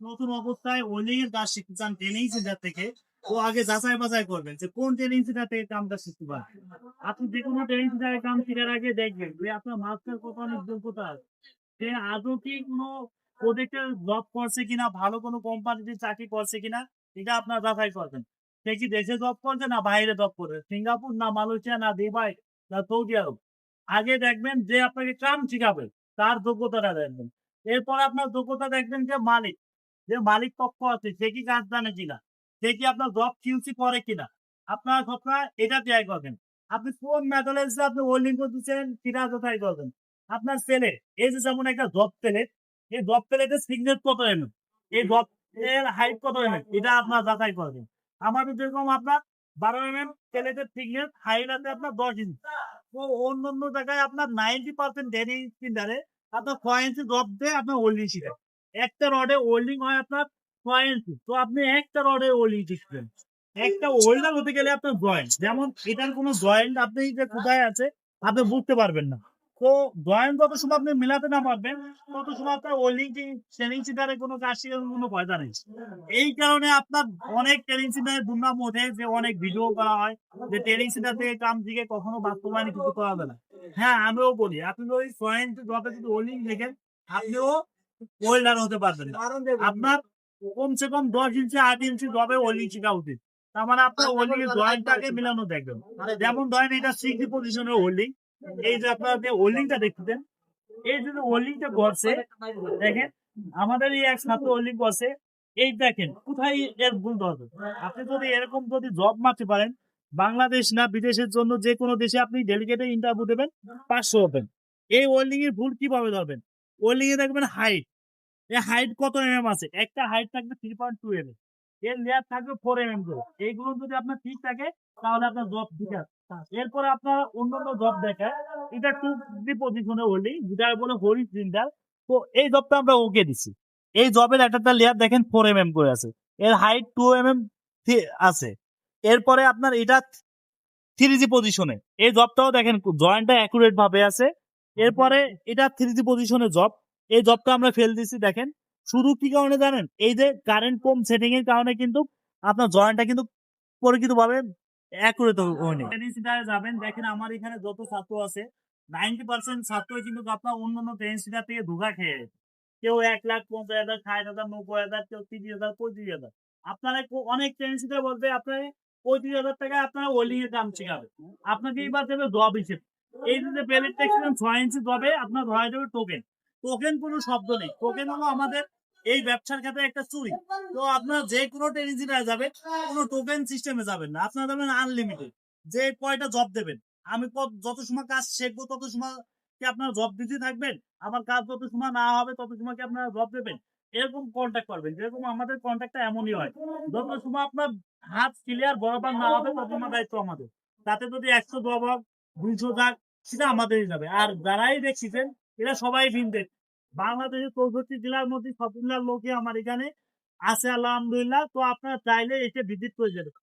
নতুন অবস্থায় ওয়েল্ডিং এর কাজ শিখতে চান ট্রেনিং সেন্টার থেকে ও আগে যাচাই বাছাই করবেন যে কোন ট্রেনিং সেন্টার থেকে কামটা শিখতে পারেন আপনি যে কোনো ট্রেনিং সেন্টারে কাম শেখার আগে দেখবেন যে আপনার মাস্টার কত অনেক যোগ্যতা আছে। সে আদৌ কি কোনো প্রজেক্টে জব করছে কিনা, ভালো কোনো কোম্পানিতে চাকরি করছে কিনা, এটা আপনার যাচাই করবেন। সে কি দেশে জব করছে না বাইরে জব করছে সিঙ্গাপুর না মালয়েশিয়া না দুবাই না সৌদি আরব? আগে দেখবেন যে আপনাকে কাম শিখাবে, তার যোগ্যতাটা দেখবেন। এরপর আপনার যোগ্যতা দেখবেন যে মালিক। যে মালিক পক্ষ আছে, সে কি কাজ জানে কিনা? সে কি আপনার জব কিউসি করে কিনা? আপনার সবসময় এটা ট্রাই করবেন। আপনি কোন মেথডে আপনি ওয়েল্ডিং করতেছেন সেটা কোথায় করবেন। আপনার ছেলে এই যে যেমন একটা জব প্লেট এই জব প্লেটের সিগনেট কত এম এই জব এর হাইট কত এম এটা আপনার যাচাই করবেন। আমাদের যেরকম আপনার বারো এম এম প্লেটের সিগনেট হাইট আছে আপনার দশ ইঞ্চি তো অন্য অন্য জায়গায় আপনার নাইনটি পার্সেন্ট ডেনি স্পিন্ডারে আপনার ছয় ইঞ্চি ড্রপ দিয়ে আপনার ওল্ডিং শিখেন একটা রডে ওয়েল্ডিং হয় আপনার ইঞ্চি তো আপনি একটা রডে ওয়েল্ডিং শিখবেন একটা ওয়েল্ডার হতে গেলে আপনার জয়েন্ট যেমন এটার কোনো জয়েন্ট আপনি যে কোথায় আছে আপনি বুঝতে পারবেন না। তো জয়েন্ট যত সময় আপনি মেলাতে না পারবেন তত সময় আপনার ওয়েল্ডিং ট্রেনিং সেন্টারে কোনো কাজ শেখার কোনো পয়সা নেই। এই কারণে আপনার অনেক ট্রেনিং সেন্টারে দুর্নাম ওঠে যে অনেক ভিডিও করা হয় যে ট্রেনিং সেন্টার থেকে কাম শিখে কখনো বাস্তবায়ন কিছু করা যাবে না। হ্যাঁ আমিও বলি আপনি যদি জয়েন্ট যত যদি ওয়েল্ডিং দেখেন আপনিও ওয়েল্ডার হতে পারবেন না। আপনার কমসে কম দশ ইঞ্চি আট ইঞ্চি জবে ওয়েল্ডিং শেখা উচিত। তার মানে আপনার ওয়েল্ডিং এর জয়েন্টটাকে মিলানো দেখবেন। যেমন ধরেন এটা সিক্সটি পজিশনের ওয়েল্ডিং এই যে আপনার যে ওয়েল্ডিংটা দেখতেছেন এই যে ওয়েল্ডিংটা করছে দেখেন আমাদের এই এক ছাত্র ওয়েল্ডিং করছে এই দেখেন কোথায় এর ভুল ধরবে? আপনি যদি এরকম যদি জব মারতে পারেন বাংলাদেশ না বিদেশের জন্য যে কোনো দেশে আপনি ডেলিগেটে ইন্টারভিউ দেবেন পাঁচশো হবেন। এই ওয়েল্ডিং এর ভুল কীভাবে ধরবেন? ওয়েল্ডিং এ দেখবেন হাইট এই হাইট কত এম এম আছে? একটা হাইট থাকবে থ্রি পয়েন্ট টু এম এর লেয়ার থাকবে ফোর এম এম করে। এইগুলো যদি আপনার ঠিক থাকে, তাহলে আপনার জব ঠিক আছে এরপরে আপনার অন্যান্য জব দেখায় এটা টু ডি পজিশনে ওয়েল্ডিং যেটা বলে হরি সিলিন্ডার তো এই জবটা আমরা ওকে দিছি। এই জবের একটা লেয়ার দেখেন ফোর এম এম করে আছে। এর হাইট টু এম এম আছে। এরপরে আপনার এটা থ্রি জি পজিশনে এই জবটাও দেখেন জয়েন্টটা অ্যাকুরেট ভাবে আছে। এরপরে এটা থ্রি জি পজিশনে জব এই জবটা আমরা ফেল দিছি, দেখেন। শুধু কি কারণে জানেন? এই যে কারেন্ট পম্প সেটিং এর কারণে কিন্তু আপনার জয়েন্টটা কিন্তু পরিচিত ভাবে অ্যাকুরেট হয়নি। যাবেন। দেখেন আমার এখানে যত ছাত্র আছে নাইনটি পার্সেন্ট ছাত্রই কিন্তু আপনার অন্যান্য ট্রেনিং সেন্টার থেকে ধোকা খেয়ে। কেউ এক লাখ, পঞ্চাশ হাজার, ষাট হাজার, নব্বই হাজার, কেউ তিরিশ হাজার, পঁয়ত্রিশ হাজার। আপনারা অনেক ট্রেনিং সেন্টার বলতে আপনার পঁয়ত্রিশ হাজার টাকা আপনার ওয়েল্ডিং এর কাম শেখাবে আপনাকে এবার দেবে জব হিসেবে এই যে প্লেট দেখছিলেন ছয় ইঞ্চি জবে আপনার ধরা যাবে টোকেন টোকেন কোনো শব্দ নেই। টোকেন হলো আমাদের এই ব্যবসার ক্ষেত্রে একটা চুরি। তো আপনার যে কোনো যাবে, কোনো টোকেন সিস্টেমে যাবেন না। আপনার যাবেন আনলিমিটেড যে কয়টা জব দেবেন? আমি যত সময় কাজ শিখব, তত সময় কি আপনার জব দিতে থাকবেন আমার কাজ যত সময় না হবে, তত সময় কি আপনারা জব দেবেন? এরকম কন্ট্যাক্ট করবেন। যেরকম আমাদের কন্ট্যাক্টটা এমনই হয়। যত সময় আপনার হাত ক্লিয়ার বরাবর না হবে, তত সময় দায়িত্ব আমাদের। তাতে যদি একশো জব দুইশো যাক সেটা আমাদেরই যাবে। আর যারাই দেখছিলেন এরা সবাই ভিনদেশ। বাংলাদেশের চৌষট্টি জেলার মধ্যে সব জেলার লোকই আমার এখানে আছে, আলহামদুলিল্লাহ। তো আপনারা চাইলে এসে ভিজিট করে পারেন।